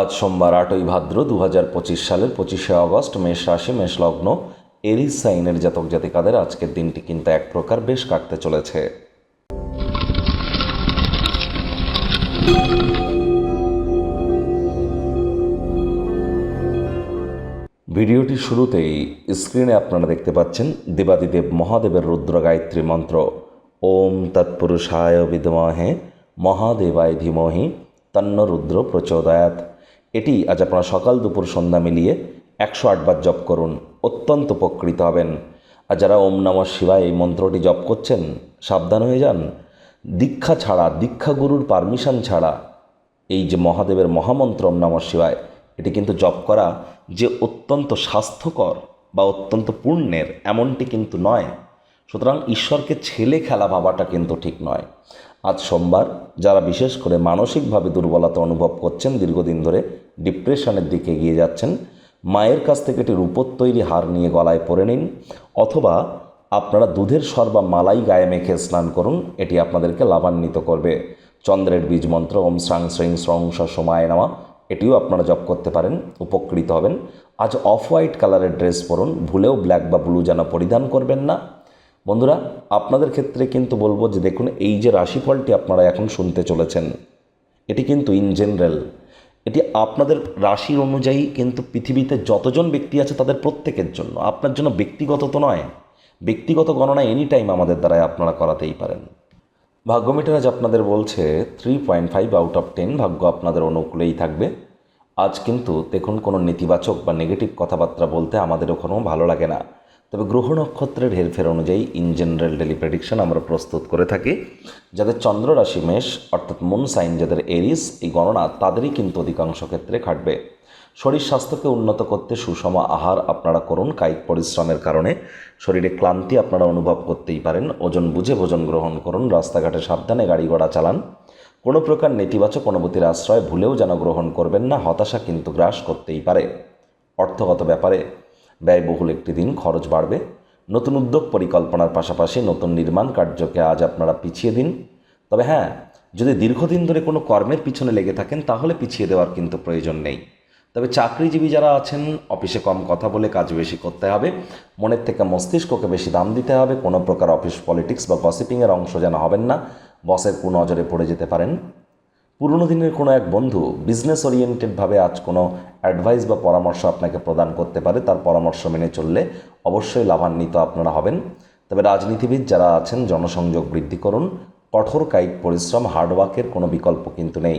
আজ সোমবার আটই ভাদ্র দু হাজার পঁচিশ সালের পঁচিশে আগস্ট মেষ রাশি, মেষ লগ্ন, এরিস সাইনের জাতক জাতিকাদের আজকের দিনটি কিন্তু এক প্রকার বেশ কাটতে চলেছে। ভিডিওটি শুরুতেই স্ক্রিনে আপনারা দেখতে পাচ্ছেন দেবাদিদেব মহাদেবের রুদ্র গায়ত্রী মন্ত্র। ওম তৎপুরুষায় বিদমহে মহাদেবায় ধীমহি, তন্ন রুদ্র প্রচোদয়াত এটি আজ আপনারা সকাল দুপুর সন্ধ্যা মিলিয়ে একশো আটবার জপ করুন, অত্যন্ত উপকৃত হবেন। আর যারা ওম নমঃ শিবায় এই মন্ত্রটি জপ করছেন, সাবধান হয়ে যান। দীক্ষা ছাড়া দীক্ষাগুরুর পারমিশন ছাড়া এই যে মহাদেবের মহামন্ত্র ওম নমঃ শিবায়, এটি কিন্তু জপ করা যে অত্যন্ত স্বাস্থ্যকর বা অত্যন্ত পুণ্যের, এমনটি কিন্তু নয়। সুতরাং ঈশ্বরকে ছেলে খেলা ভাবাটা কিন্তু ঠিক নয়। আজ সোমবার, যারা বিশেষ করে মানসিকভাবে দুর্বলতা অনুভব করছেন, দীর্ঘদিন ধরে ডিপ্রেশনের দিকে এগিয়ে যাচ্ছেন, মায়ের কাছ থেকে একটি রূপোর তৈরি হার নিয়ে গলায় পরে নিন, অথবা আপনারা দুধের সর বা মালাই গায়ে মেখে স্নান করুন, এটি আপনাদেরকে লাভান্বিত করবে। চন্দ্রের বীজ মন্ত্র, ওম শ্রাং শ্রিং স্রং সময় নেওয়া এটিও আপনারা জপ করতে পারেন, উপকৃত হবেন। আজ অফ হোয়াইট কালারের ড্রেস পরুন, ভুলেও ব্ল্যাক বা ব্লু যেন পরিধান করবেন না। বন্ধুরা, আপনাদের ক্ষেত্রে কিন্তু বলব যে দেখুন, এই যে রাশিফলটি আপনারা এখন শুনতে চলেছেন, এটি কিন্তু ইন জেনারেল এটি আপনাদের রাশির অনুযায়ী কিন্তু পৃথিবীতে যতজন ব্যক্তি আছে তাদের প্রত্যেকের জন্য, আপনার জন্য ব্যক্তিগত তো নয়, ব্যক্তিগত গণনা এনি টাইম আমাদের দ্বারাই আপনারা করাতেই পারেন। ভাগ্য মিটার আজ আপনাদের বলছে three point five out of ten ভাগ্য আপনাদের অনুকূলেই থাকবে। আজ কিন্তু দেখুন, কোনো নেতিবাচক বা নেগেটিভ কথাবার্তা বলতে আমাদের ওখানেও ভালো লাগে না। তবে গ্রহ নক্ষত্রের হেরফের অনুযায়ী ইন জেনারেল ডেলি প্রেডিকশন আমরা প্রস্তুত করে থাকি। যাদের চন্দ্র রাশি মেষ, অর্থাৎ মুন সাইন যাদের এরিস এই গণনা তাদেরই কিন্তু অধিকাংশ ক্ষেত্রে খাটবে। শরীর স্বাস্থ্যকে উন্নত করতে সুষম আহার আপনারা করুন কায়িক পরিশ্রমের কারণে। শরীরে ক্লান্তি আপনারা অনুভব করতেই পারেন। ওজন বুঝে ভোজন গ্রহণ করুন, রাস্তাঘাটে সাবধানে গাড়ি ঘোড়া চালান। কোনো প্রকার নেতিবাচক অনুভূতির আশ্রয় ভুলেও যেন গ্রহণ করবেন না, হতাশা কিন্তু গ্রাস করতেই পারে। অর্থগত ব্যাপারে ব্যয়বহুল একটি দিন খরচ বাড়বে। নতুন উদ্যোগ পরিকল্পনার পাশাপাশি নতুন নির্মাণ কার্যকে আজ আপনারা পিছিয়ে দিন। তবে হ্যাঁ যদি দীর্ঘদিন ধরে কোনো কর্মের পিছনে লেগে থাকেন, তাহলে পিছিয়ে দেওয়ার কিন্তু প্রয়োজন নেই। তবে চাকরিজীবী যারা আছেন, অফিসে কম কথা বলে কাজ বেশি করতে হবে। মনের থেকে মস্তিষ্ককে বেশি দাম দিতে হবে। কোনো প্রকার অফিস পলিটিক্স বা গসিপিংয়ের অংশ যেন হবেন না। বসের নজরে পড়ে যেতে পারেন। পুরনো দিনের কোনো এক বন্ধু বিজনেস ওরিয়েন্টেডভাবে আজ কোনো অ্যাডভাইস বা পরামর্শ আপনাকে প্রদান করতে পারে, তার পরামর্শ মেনে চললে অবশ্যই লাভান্বিত আপনারা হবেন। তবে রাজনীতিবিদ যারা আছেন, জনসংযোগ বৃদ্ধি করুন। কঠোর কায়িক পরিশ্রম হার্ডওয়ার্কের কোনো বিকল্প কিন্তু নেই।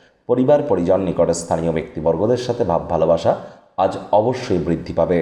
পরিবার পরিজন নিকটে স্থানীয় ব্যক্তিবর্গদের সাথে ভাব ভালোবাসা আজ অবশ্যই বৃদ্ধি পাবে।